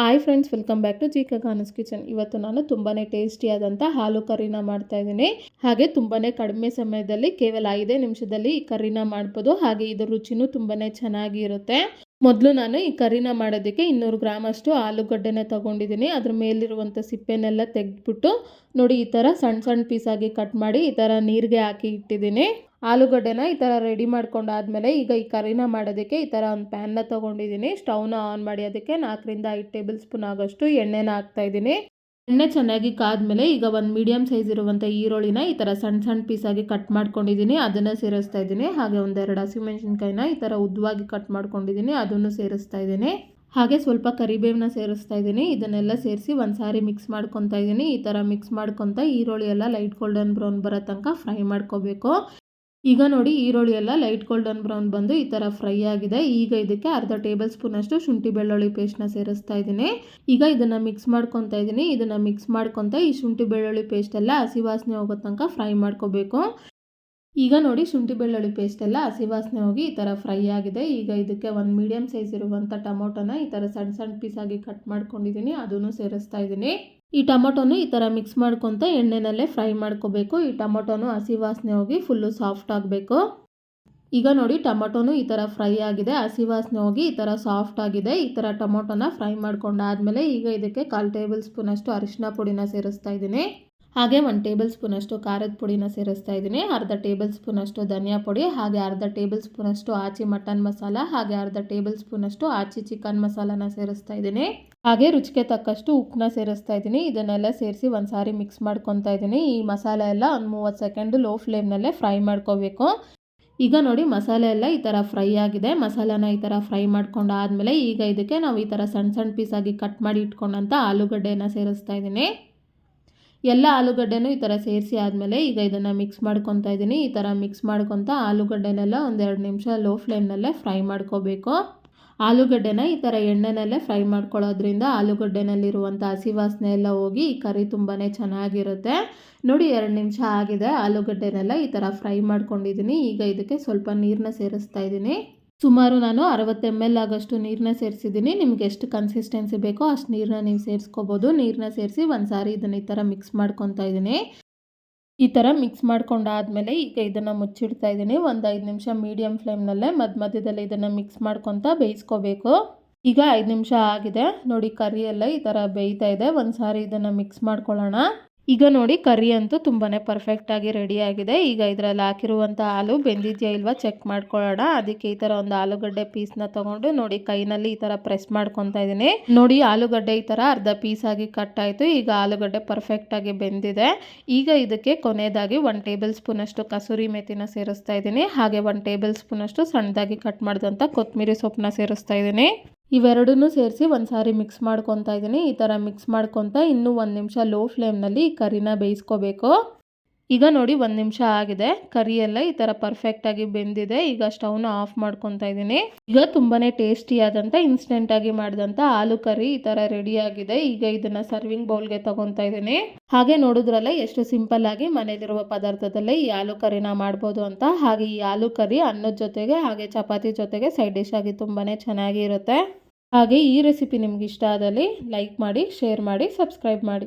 Hi friends welcome back to G ಕಾನಸ್ kitchen ಇವತ್ತು ನಾನು ತುಂಬಾ ಟೇಸ್ಟಿಯಾದಂಥ ಹಾಲು ಕರಿನ ಮಾಡ್ತಾ ಇದ್ದೀನಿ. ಹಾಗೆ ತುಂಬಾ ಕಡಿಮೆ ಸಮಯದಲ್ಲಿ, ಕೇವಲ ಐದೇ ನಿಮಿಷದಲ್ಲಿ ಈ ಕರಿನ ಮಾಡ್ಬೋದು. ಹಾಗೆ ಇದರ ರುಚಿನೂ ತುಂಬಾ ಚೆನ್ನಾಗಿ ಇರುತ್ತೆ ಮೊದಲು ನಾನು ಈ ಕರಿನ ಮಾಡೋದಕ್ಕೆ ಇನ್ನೂರು ಗ್ರಾಮ್ ಅಷ್ಟು ಆಲೂಗಡ್ಡೆನ ತೊಗೊಂಡಿದ್ದೀನಿ. ಅದ್ರ ಮೇಲಿರುವಂಥ ಸಿಪ್ಪೆನೆಲ್ಲ ತೆಗೆದ್ಬಿಟ್ಟು ನೋಡಿ ಈ ಥರ ಸಣ್ಣ ಸಣ್ಣ ಪೀಸಾಗಿ ಕಟ್ ಮಾಡಿ ಈ ಥರ ನೀರಿಗೆ ಹಾಕಿ ಇಟ್ಟಿದ್ದೀನಿ. ಆಲೂಗಡ್ಡೆನ ಈ ಥರ ರೆಡಿ ಮಾಡ್ಕೊಂಡಾದ್ಮೇಲೆ ಈಗ ಈ ಕರಿನ ಮಾಡೋದಕ್ಕೆ ಈ ಥರ ಒಂದು ಪ್ಯಾನ್ನ ತೊಗೊಂಡಿದ್ದೀನಿ. ಸ್ಟವ್ನ ಆನ್ ಮಾಡಿ ಅದಕ್ಕೆ ನಾಲ್ಕರಿಂದ ಐದು ಟೇಬಲ್ ಸ್ಪೂನ್ ಆಗೋಷ್ಟು ಎಣ್ಣೆನ ಹಾಕ್ತಾ ಇದ್ದೀನಿ. ಎಣ್ಣೆ ಚೆನ್ನಾಗಿ ಕಾದ್ಮೇಲೆ ಈಗ ಒಂದು ಮೀಡಿಯಮ್ ಸೈಜ್ ಇರುವಂಥ ಈರುಳ್ಳಿನ ಈ ಥರ ಸಣ್ಣ ಸಣ್ಣ ಪೀಸಾಗಿ ಕಟ್ ಮಾಡ್ಕೊಂಡಿದ್ದೀನಿ. ಅದನ್ನು ಸೇರಿಸ್ತಾ ಇದ್ದೀನಿ. ಹಾಗೆ ಒಂದೆರಡು ಹಸಿಮೆಣಸಿನ್ಕಾಯಿನ ಈ ಥರ ಉದ್ದವಾಗಿ ಕಟ್ ಮಾಡ್ಕೊಂಡಿದ್ದೀನಿ. ಅದನ್ನು ಸೇರಿಸ್ತಾ ಇದ್ದೀನಿ. ಹಾಗೆ ಸ್ವಲ್ಪ ಕರಿಬೇವನ್ನ ಸೇರಿಸ್ತಾ ಇದ್ದೀನಿ. ಇದನ್ನೆಲ್ಲ ಸೇರಿಸಿ ಒಂದು ಸಾರಿ ಮಿಕ್ಸ್ ಮಾಡ್ಕೊತಾ ಇದ್ದೀನಿ. ಈ ಥರ ಮಿಕ್ಸ್ ಮಾಡ್ಕೊತ ಈರುಳ್ಳಿ ಎಲ್ಲ ಲೈಟ್ ಗೋಲ್ಡನ್ ಬ್ರೌನ್ ಬರೋ ತನಕ ಫ್ರೈ ಮಾಡ್ಕೋಬೇಕು. ಈಗ ನೋಡಿ ಈರುಳ್ಳಿ ಎಲ್ಲ ಲೈಟ್ ಗೋಲ್ಡನ್ ಬ್ರೌನ್ ಬಂದು ಈ ಥರ ಫ್ರೈ ಆಗಿದೆ. ಈಗ ಇದಕ್ಕೆ ಅರ್ಧ ಟೇಬಲ್ ಸ್ಪೂನಷ್ಟು ಶುಂಠಿ ಬೆಳ್ಳುಳ್ಳಿ ಪೇಸ್ಟ್ನ ಸೇರಿಸ್ತಾ ಇದ್ದೀನಿ. ಈಗ ಇದನ್ನು ಮಿಕ್ಸ್ ಮಾಡ್ಕೊತಾ ಇದ್ದೀನಿ. ಇದನ್ನು ಮಿಕ್ಸ್ ಮಾಡ್ಕೊತ ಈ ಶುಂಠಿ ಬೆಳ್ಳುಳ್ಳಿ ಪೇಸ್ಟ್ ಎಲ್ಲ ಹಸಿ ವಾಸನೆ ಹೋಗೋ ತನಕ ಫ್ರೈ ಮಾಡ್ಕೋಬೇಕು. ಈಗ ನೋಡಿ ಶುಂಠಿ ಬೆಳ್ಳುಳ್ಳಿ ಪೇಸ್ಟ್ ಎಲ್ಲ ಹಸಿ ವಾಸನೆ ಹೋಗಿ ಈ ಥರ ಫ್ರೈ ಆಗಿದೆ. ಈಗ ಇದಕ್ಕೆ ಒಂದು ಮೀಡಿಯಮ್ ಸೈಜ್ ಇರುವಂಥ ಟೊಮೊಟೊನ ಈ ಥರ ಸಣ್ಣ ಸಣ್ಣ ಪೀಸಾಗಿ ಕಟ್ ಮಾಡ್ಕೊಂಡಿದ್ದೀನಿ. ಅದನ್ನು ಸೇರಿಸ್ತಾ ಇದ್ದೀನಿ. ಈ ಟೊಮೊಟೊನು ಈ ಥರ ಮಿಕ್ಸ್ ಮಾಡ್ಕೊತ ಎಣ್ಣೆನಲ್ಲೇ ಫ್ರೈ ಮಾಡ್ಕೋಬೇಕು. ಈ ಟೊಮೊಟೊನು ಹಸಿ ವಾಸನೆ ಹೋಗಿ ಫುಲ್ಲು ಸಾಫ್ಟ್ ಆಗಬೇಕು. ಈಗ ನೋಡಿ ಟೊಮೊಟೊನು ಈ ಥರ ಫ್ರೈ ಆಗಿದೆ, ಹಸಿ ವಾಸನೆ ಹೋಗಿ ಈ ಥರ ಸಾಫ್ಟ್ ಆಗಿದೆ. ಈ ಥರ ಟೊಮೊಟೊನ ಫ್ರೈ ಮಾಡ್ಕೊಂಡಾದ್ಮೇಲೆ ಈಗ ಇದಕ್ಕೆ ಕಾಲು ಟೇಬಲ್ ಸ್ಪೂನಷ್ಟು ಅರಿಶಿನ ಪುಡಿನ ಸೇರಿಸ್ತಾ ಇದ್ದೀನಿ. ಹಾಗೆ ಒಂದು ಟೇಬಲ್ ಸ್ಪೂನಷ್ಟು ಖಾರದ ಪುಡಿನ ಸೇರಿಸ್ತಾ ಇದ್ದೀನಿ. ಅರ್ಧ ಟೇಬಲ್ ಸ್ಪೂನಷ್ಟು ಧನಿಯಾ ಪುಡಿ, ಹಾಗೆ ಅರ್ಧ ಟೇಬಲ್ ಸ್ಪೂನಷ್ಟು ಆಚಿ ಮಟನ್ ಮಸಾಲ, ಹಾಗೆ ಅರ್ಧ ಟೇಬಲ್ ಸ್ಪೂನಷ್ಟು ಆಚಿ ಚಿಕನ್ ಮಸಾಲಾನ ಸೇರಿಸ್ತಾ ಇದ್ದೀನಿ. ಹಾಗೆ ರುಚಿಗೆ ತಕ್ಕಷ್ಟು ಉಪ್ಪನ್ನ ಸೇರಿಸ್ತಾ ಇದ್ದೀನಿ. ಇದನ್ನೆಲ್ಲ ಸೇರಿಸಿ ಒಂದು ಸಾರಿ ಮಿಕ್ಸ್ ಮಾಡ್ಕೊತಾ ಇದ್ದೀನಿ. ಈ ಮಸಾಲೆ ಎಲ್ಲ ಒಂದು ಮೂವತ್ತು ಸೆಕೆಂಡು ಲೋ ಫ್ಲೇಮ್ನಲ್ಲೇ ಫ್ರೈ ಮಾಡ್ಕೋಬೇಕು. ಈಗ ನೋಡಿ ಮಸಾಲೆ ಎಲ್ಲ ಈ ಥರ ಫ್ರೈ ಆಗಿದೆ. ಮಸಾಲಾನ ಈ ಥರ ಫ್ರೈ ಮಾಡ್ಕೊಂಡು ಆದಮೇಲೆ ಈಗ ಇದಕ್ಕೆ ನಾವು ಈ ಥರ ಸಣ್ಣ ಸಣ್ಣ ಪೀಸಾಗಿ ಕಟ್ ಮಾಡಿ ಇಟ್ಕೊಂಡಂಥ ಆಲೂಗಡ್ಡೆನ ಸೇರಿಸ್ತಾ ಇದ್ದೀನಿ. ಎಲ್ಲ ಆಲೂಗಡ್ಡೆನೂ ಈ ಥರ ಸೇರಿಸಿ ಆದಮೇಲೆ ಈಗ ಇದನ್ನು ಮಿಕ್ಸ್ ಮಾಡ್ಕೊತಾ ಇದ್ದೀನಿ. ಈ ಥರ ಮಿಕ್ಸ್ ಮಾಡ್ಕೊತ ಆಲೂಗಡ್ಡೆನೆಲ್ಲ ಒಂದೆರಡು ನಿಮಿಷ ಲೋ ಫ್ಲೇಮ್ನಲ್ಲೇ ಫ್ರೈ ಮಾಡ್ಕೋಬೇಕು. ಆಲೂಗಡ್ಡೆನ ಈ ಥರ ಎಣ್ಣೆನಲ್ಲೇ ಫ್ರೈ ಮಾಡ್ಕೊಳ್ಳೋದ್ರಿಂದ ಆಲೂಗಡ್ಡೆನಲ್ಲಿರುವಂಥ ಹಸಿ ವಾಸನೆ ಎಲ್ಲ ಹೋಗಿ ಈ ಕರಿ ತುಂಬಾ ಚೆನ್ನಾಗಿರುತ್ತೆ. ನೋಡಿ, ಎರಡು ನಿಮಿಷ ಆಗಿದೆ ಆಲೂಗಡ್ಡೆನೆಲ್ಲ ಈ ಥರ ಫ್ರೈ ಮಾಡ್ಕೊಂಡಿದ್ದೀನಿ. ಈಗ ಇದಕ್ಕೆ ಸ್ವಲ್ಪ ನೀರನ್ನ ಸೇರಿಸ್ತಾ ಇದ್ದೀನಿ. ಸುಮಾರು ನಾನು ಅರವತ್ತು ಎಂ ಎಲ್ ಆಗೋಷ್ಟು ನೀರನ್ನ ಸೇರಿಸಿದ್ದೀನಿ. ನಿಮ್ಗೆ ಎಷ್ಟು ಕನ್ಸಿಸ್ಟೆನ್ಸಿ ಬೇಕೋ ಅಷ್ಟು ನೀರನ್ನ ನೀವು ಸೇರಿಸ್ಕೋಬೋದು. ನೀರನ್ನ ಸೇರಿಸಿ ಒಂದು ಸಾರಿ ಇದನ್ನು ಈ ಥರ ಮಿಕ್ಸ್ ಮಾಡ್ಕೊತಾ ಇದ್ದೀನಿ. ಈ ಥರ ಮಿಕ್ಸ್ ಮಾಡ್ಕೊಂಡಾದ್ಮೇಲೆ ಈಗ ಇದನ್ನು ಮುಚ್ಚಿಡ್ತಾ ಇದ್ದೀನಿ. ಒಂದು ಐದು ನಿಮಿಷ ಮೀಡಿಯಮ್ ಫ್ಲೇಮ್ನಲ್ಲೇ ಮಧ್ಯ ಮಧ್ಯದಲ್ಲಿ ಇದನ್ನು ಮಿಕ್ಸ್ ಮಾಡ್ಕೊತ ಬೇಯಿಸ್ಕೋಬೇಕು. ಈಗ ಐದು ನಿಮಿಷ ಆಗಿದೆ. ನೋಡಿ ಕರಿ ಎಲ್ಲ ಈ ಥರ ಬೇಯ್ತಾ ಇದೆ. ಒಂದು ಸಾರಿ ಇದನ್ನು ಮಿಕ್ಸ್ ಮಾಡ್ಕೊಳ್ಳೋಣ. ಈಗ ನೋಡಿ ಕರಿ ಅಂತೂ ತುಂಬಾ ಪರ್ಫೆಕ್ಟಾಗಿ ರೆಡಿಯಾಗಿದೆ ಈಗ ಇದರಲ್ಲಿ ಹಾಕಿರುವಂಥ ಹಾಲು ಬೆಂದಿದೆಯಾ ಇಲ್ವಾ ಚೆಕ್ ಮಾಡ್ಕೊಳ್ಳೋಣ. ಅದಕ್ಕೆ ಈ ಥರ ಒಂದು ಆಲೂಗಡ್ಡೆ ಪೀಸ್ನ ತೊಗೊಂಡು ನೋಡಿ ಕೈನಲ್ಲಿ ಈ ಥರ ಪ್ರೆಸ್ ಮಾಡ್ಕೊತಾ ಇದ್ದೀನಿ. ನೋಡಿ ಆಲೂಗಡ್ಡೆ ಈ ಥರ ಅರ್ಧ ಪೀಸಾಗಿ ಕಟ್ ಆಯಿತು. ಈಗ ಆಲೂಗಡ್ಡೆ ಪರ್ಫೆಕ್ಟಾಗಿ ಬೆಂದಿದೆ. ಈಗ ಇದಕ್ಕೆ ಕೊನೆಯದಾಗಿ ಒನ್ ಟೇಬಲ್ ಸ್ಪೂನಷ್ಟು ಕಸೂರಿ ಮೆಥಿನ ಸೇರಿಸ್ತಾ ಇದ್ದೀನಿ. ಹಾಗೆ ಒನ್ ಟೇಬಲ್ ಸ್ಪೂನಷ್ಟು ಸಣ್ಣದಾಗಿ ಕಟ್ ಮಾಡಿದಂಥ ಕೊತ್ತಂಬರಿ ಸೊಪ್ಪನ್ನ ಸೇರಿಸ್ತಾ ಇದ್ದೀನಿ. ಇವೆರಡನ್ನೂ ಸೇರಿಸಿ ಒಂದು ಸಾರಿ ಮಿಕ್ಸ್ ಮಾಡ್ಕೊತಾ ಇದ್ದೀನಿ. ಈ ಥರ ಮಿಕ್ಸ್ ಮಾಡ್ಕೊತ ಇನ್ನೂ ಒಂದು ನಿಮಿಷ ಲೋ ಫ್ಲೇಮ್ನಲ್ಲಿ ಕರಿನ ಬೇಯಿಸ್ಕೋಬೇಕು. ಈಗ ನೋಡಿ ಒಂದು ನಿಮಿಷ ಆಗಿದೆ. ಕರಿ ಎಲ್ಲ ಈ ಥರ ಪರ್ಫೆಕ್ಟಾಗಿ ಬೆಂದಿದೆ. ಈಗ ಸ್ಟವ್ನ ಆಫ್ ಮಾಡ್ಕೊತಾ ಇದ್ದೀನಿ. ಈಗ ತುಂಬಾ ಟೇಸ್ಟಿಯಾದಂಥ ಇನ್ಸ್ಟೆಂಟಾಗಿ ಮಾಡಿದಂಥ ಆಲೂ ಕರಿ ಈ ಥರ ರೆಡಿಯಾಗಿದೆ ಈಗ ಇದನ್ನು ಸರ್ವಿಂಗ್ ಬೌಲ್ಗೆ ತಗೊತಾ ಇದ್ದೀನಿ. ಹಾಗೆ ನೋಡಿದ್ರಲ್ಲ ಎಷ್ಟು ಸಿಂಪಲ್ ಆಗಿ ಮನೇಲಿರುವ ಪದಾರ್ಥದಲ್ಲೇ ಈ ಆಲೂ ಕರಿನ ಮಾಡ್ಬೋದು ಅಂತ. ಹಾಗೆ ಈ ಆಲೂ ಕರಿ ಅನ್ನದ ಜೊತೆಗೆ ಹಾಗೆ ಚಪಾತಿ ಜೊತೆಗೆ ಸೈಡ್ ಡಿಶ್ ಆಗಿ ತುಂಬಾ ಚೆನ್ನಾಗಿ ಇರುತ್ತೆ. ಹಾಗೆ ಈ ರೆಸಿಪಿ ನಿಮ್ಗೆ ಇಷ್ಟ ಆದಲ್ಲಿ ಲೈಕ್ ಮಾಡಿ ಶೇರ್ ಮಾಡಿ ಸಬ್ಸ್ಕ್ರೈಬ್ ಮಾಡಿ.